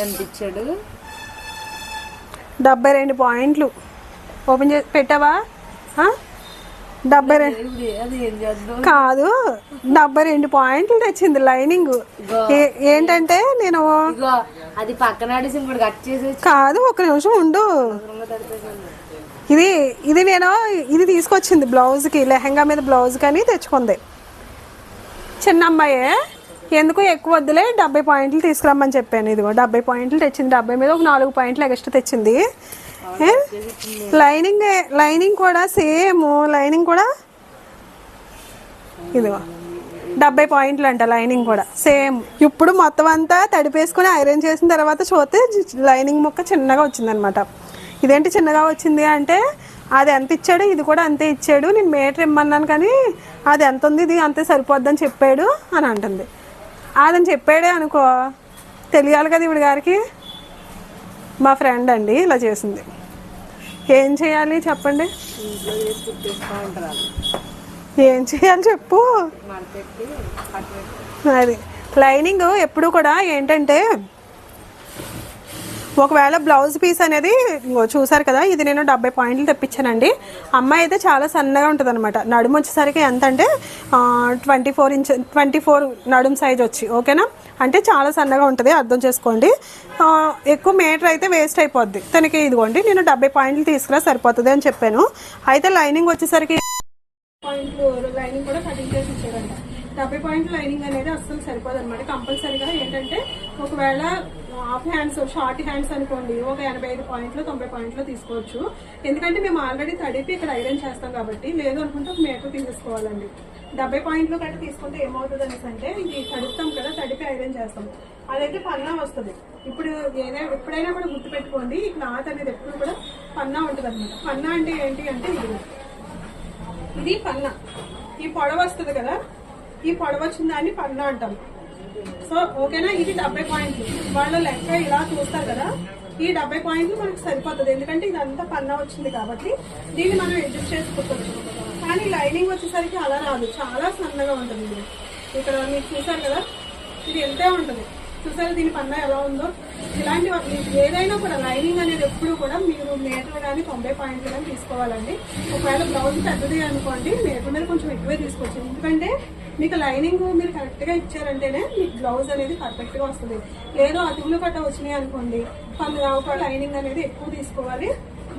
ఎంత ఇచ్చాడు డెబ్బై రెండు పాయింట్లు. ఓపెన్ చేసి పెట్టావా? డెబ్బై రెండు కాదు డెబ్బై రెండు పాయింట్లు తెచ్చింది లైనింగ్. ఏంటంటే నేను అది పక్కన కాదు ఒక నిమిషం ఉండు. ఇది ఇది నేను ఇది తీసుకొచ్చింది బ్లౌజ్కి లెహంగా మీద బ్లౌజ్ కానీ తెచ్చుకుంది. చిన్న అమ్మాయే ఎందుకు ఎక్కువ వద్దులే? డెబ్బై పాయింట్లు తీసుకురమ్మని చెప్పాను. ఇదిగో డెబ్బై పాయింట్లు తెచ్చింది. డెబ్బై మీద ఒక నాలుగు పాయింట్లు ఎక్స్ట్రా తెచ్చింది? లైనింగ్ లైనింగ్ కూడా సేమ్. లైనింగ్ కూడా ఇదిగో డెబ్బై పాయింట్లు అంట లైనింగ్ కూడా. సేమ్. ఇప్పుడు మొత్తం అంతా తడిపేసుకొని ఐరన్ చేసిన తర్వాత చూస్తే లైనింగ్ ముక్క చిన్నగా వచ్చిందనమాట. ఇదేంటి చిన్నగా వచ్చింది అంటే అది ఎంత ఇచ్చాడు? ఇది కూడా అంతే ఇచ్చాడు. నేను మీటర్ ఇమ్మన్నాను కానీ అది ఎంత ఉంది? ఇది అంతే సరిపోద్దని చెప్పాడు అని అంటుంది. అదని చెప్పాడే అనుకో. తెలియాలి కదా ఇవిడ గారికి? మా ఫ్రెండ్ అండి ఇలా చేసింది. ఏం చేయాలి చెప్పండి. ఏం చేయాలి చెప్పు? అది. లైనింగ్ ఎప్పుడు కూడా ఏంటంటే ఒకవేళ బ్లౌజ్ పీస్ అనేది చూసారు కదా ఇది నేను డెబ్బై పాయింట్లు తెప్పించానండి. అమ్మాయి అయితే చాలా సన్నగా ఉంటుంది అనమాట నడుము వచ్చేసరికి ఎంత అంటే twenty four inch twenty four నడుము సైజ్ వచ్చి ఓకేనా? అంటే చాలా సన్నగా ఉంటుంది అర్థం చేసుకోండి. ఎక్కువ మీటర్ అయితే వేస్ట్ అయిపోద్ది. తనకి ఇదిగోండి నేను డెబ్బై పాయింట్లు తీసుకురా సరిపోతుంది అని చెప్పాను. అయితే లైనింగ్ వచ్చేసరికి పాయింట్లు లైనింగ్ కూడా కటింగ్ చేసి ఇచ్చారంట డెబ్బై పాయింట్ లైనింగ్ అనేది అస్సలు సరిపోదు అనమాట కంపల్సరీగా ఏంటంటే ఒకవేళ హాఫ్ హ్యాండ్స్ షార్ట్ హ్యాండ్స్ అనుకోండి ఒక ఎనభై ఐదు పాయింట్లు తొంభై పాయింట్లు తీసుకోవచ్చు. ఎందుకంటే మేము ఆల్రెడీ తడిపి ఇక్కడ ఐరన్ చేస్తాం కాబట్టి లేదు అనుకుంటే ఒక మేకప్ తీసుకోవాలండి డెబ్బై పాయింట్లు కంటే తీసుకుంటే ఏమవుతుంది అనేసి అంటే ఇది తడుపుతాం కదా తడిపి ఐరన్ చేస్తాం. అదైతే పన్నా వస్తుంది. ఇప్పుడు ఏదైనా ఎప్పుడైనా కూడా గుర్తుపెట్టుకోండి ఈ క్లాత్ అనేది ఎప్పుడు కూడా పన్నా ఉంటుంది అనమాట పన్నా అంటే ఏంటి అంటే ఇది. ఇది పన్నా ఈ పొడవ వస్తుంది కదా ఈ పొడవ వచ్చిన దాన్ని పన్న అంటాం సో ఓకేనా? ఇది డెబ్బై పాయింట్లు. వాళ్ళ లెక్క ఇలా చూస్తారు కదా? ఈ డెబ్బై పాయింట్లు మనకు సరిపోతుంది. ఎందుకంటే ఇదంతా పన్నా వచ్చింది కాబట్టి దీన్ని మనం అడ్జస్ట్ చేసుకోవచ్చు. కానీ లైనింగ్ వచ్చేసరికి అలా రాదు. చాలా సన్నగా ఉంటుంది. ఇది ఇక్కడ మీరు చూసారు కదా? ఇది ఎంతే ఉంటుంది? చూసారా దీని పన్నా ఎలా ఉందో ఇలాంటి ఏదైనా కూడా లైనింగ్ అనేది ఎప్పుడు కూడా మీరు మీటర్ కానీ తొంభై పాయింట్లు కానీ తీసుకోవాలండి. ఒకవేళ బ్లౌజ్ పెద్దది అనుకోండి మీటర్ మీద కొంచెం ఎక్కువే తీసుకోవచ్చు. ఎందుకంటే మీకు లైనింగ్ మీరు కరెక్ట్గా ఇచ్చారంటేనే మీకు బ్లౌజ్ అనేది పర్ఫెక్ట్గా వస్తుంది. లేదు అతుకులు కట్ట వచ్చినాయి అనుకోండి కొంత ఒక లైనింగ్ అనేది ఎక్కువ తీసుకోవాలి.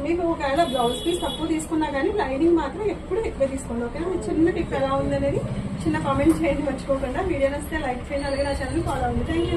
మీకు ఒకవేళ బ్లౌజ్ పీస్ తక్కువ తీసుకున్నా కానీ లైనింగ్ మాత్రం ఎప్పుడు ఎక్కువ తీసుకోండి. ఓకే చిన్న టిప్ ఎలా ఉందనేది చిన్న కామెంట్ చేయండి మర్చిపోకుండా. వీడియో నచ్చితే లైక్ చేయండి అలాగే నా ఛానల్ ఫాలో అవ్వండి. థ్యాంక్